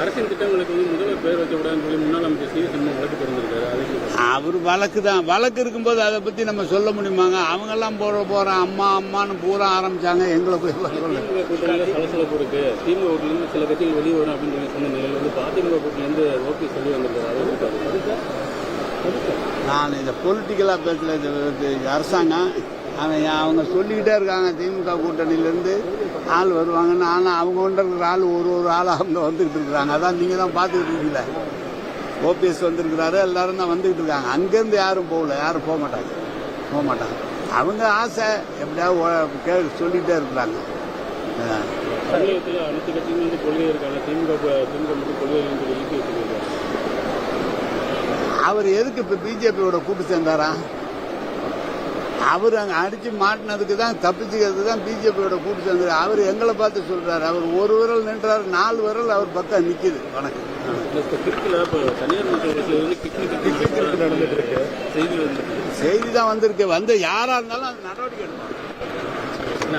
அரசின் திட்டங்களுக்கு வந்து முதல்வர் பேர் வைக்க கூடாதுன்னு சொல்லி முன்னாள் அமைச்சர் சி சண்முகம் வழக்கு தொடர்ந்திருக்காரு. அதுக்கு அவர் வழக்கு தான். வழக்கு இருக்கும்போது அதை பற்றி நம்ம சொல்ல முடியுமாங்க? அவங்கெல்லாம் போற போகிற அம்மா அம்மான்னு பூரா ஆரம்பிச்சாங்க. எங்களை போய் திமுக கூட்டணியில சலசலப்பு இருக்கு. திமுக கூட்டணியில சில கட்சிகள் வெளியே வரும் அப்படின்னு சொல்லி சொன்ன நிலையில் வந்து அதிமுக கூட்டணியிலிருந்து ஓபி சொல்லி வந்திருக்காரு. நான் இந்த பொலிட்டிக்கலாக பேசல அரசாங்கம். அவன் அவங்க சொல்லிக்கிட்டே இருக்காங்க. திமுக கூட்டணியிலேருந்து ஆள் வருவாங்கன்னு ஆனால் அவங்க கொண்டு இருக்கிற ஆள் ஒரு ஒரு ஆள் அவங்க வந்துக்கிட்டு இருக்கிறாங்க. அதான் நீங்கள் தான் பார்த்துக்கிட்டு இருக்கீங்களே ஓபிஎஸ் வந்திருக்கிறாரு எல்லாரும் தான் வந்துக்கிட்டு இருக்காங்க. அங்கேருந்து யாரும் போகல. யாரும் போக மாட்டாங்க. போக மாட்டாங்க. அவங்க ஆசை எப்படியாவது கே சொல்லிகிட்டே இருக்கிறாங்க. தமிழகத்தில் அனைத்து கட்சிகளும் வந்து கொள்கை இருக்காங்க. திமுக திமுக மட்டும் கொள்கை அவர் எதுக்கு இப்போ பிஜேபியோட கூட்டு சேர்ந்தாரா? அவர் அங்கே அடித்து மாட்டினதுக்கு தான் தப்பிச்சுக்கிறதுக்கு தான் பிஜேபியோட கூட்டு சேர்ந்தார் அவர் எங்களை பார்த்து சொல்றாரு. அவர் ஒரு விரல் நின்றார் நாலு விரல் அவர் பக்கம் நிற்கிது வணக்கம். செய்தி தான் வந்திருக்கு. வந்து யாராக இருந்தாலும் நடவடிக்கை எடுப்பாங்க.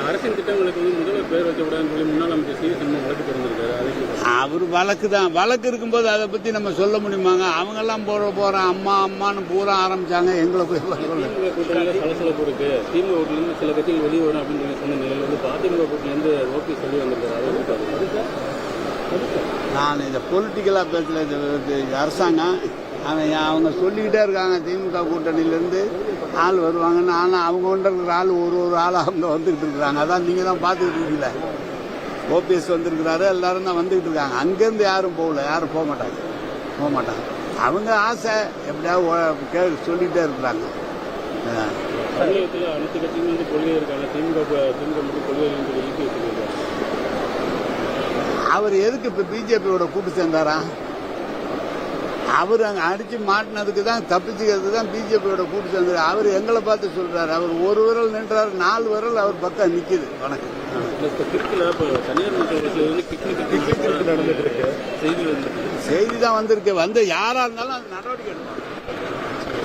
அரசின் திட்டங்களுக்கு வந்து முதல்வர் பேர் வைக்க கூடாதுன்னு சொல்லி முன்னாள் அமைச்சர் சி சண்முகம் வழக்கு தொடர்ந்திருக்காரு அதுக்கு அவர் வழக்கு தான். வழக்கு இருக்கும்போது அதை பற்றி நம்ம சொல்ல முடியுமாங்க? அவங்கெல்லாம் போற போகிற அம்மா அம்மான்னு பூரா ஆரம்பிச்சாங்க. எங்களை போய் கூட்டணியில சலசலப்பு இருக்கு. திமுக கூட்டணியிலிருந்து சில கட்சிகள் வெளியே வரும் அப்படின்னு சொல்லி சொன்ன நிலையில் வந்து அதிமுக கூட்டணியிலிருந்து ஓபி சொல்லி வந்திருக்காரு. நான் இந்த பொலிட்டிக்கலாக பேசல அரசாங்கம் அவன் அவங்க சொல்லிக்கிட்டே இருக்காங்க திமுக கூட்டணியிலேருந்து ஆள் வருவாங்கன்னு. ஆனால் அவங்க கொண்டு இருக்கிற ஆள் ஒரு ஒரு ஆள் அவங்க வந்துக்கிட்டு இருக்கிறாங்க. அதான் நீங்கள் தான் பார்த்துக்கிட்டு இருக்கீங்களே. ஓபிஎஸ் வந்திருக்கிறாரு எல்லாரும் தான் வந்துக்கிட்டு இருக்காங்க. அங்கேருந்து யாரும் போகல. யாரும் போக மாட்டாங்க. போக மாட்டாங்க. அவங்க ஆசை எப்படியாவது கே சொல்லிகிட்டே இருக்கிறாங்க. அவர் எதுக்கு இப்போ பிஜேபியோட கூட்டு சேர்ந்தாரா? அவர் அங்கே அடித்து மாட்டினதுக்கு தான் தப்பிச்சுக்கிறதுக்கு தான் பிஜேபியோட கூட்டு சேர்ந்தார் அவர் எங்களை பார்த்து சொல்றாரு. அவர் ஒரு விரல் நின்றார் நாலு விரல் அவர் பக்கம் நிற்கிது வணக்கம். செய்தி வந்துருக்கு. செய்தி தான் வந்திருக்கு. வந்து யாராக இருந்தாலும் அது நடவடிக்கை எடுப்பாங்க.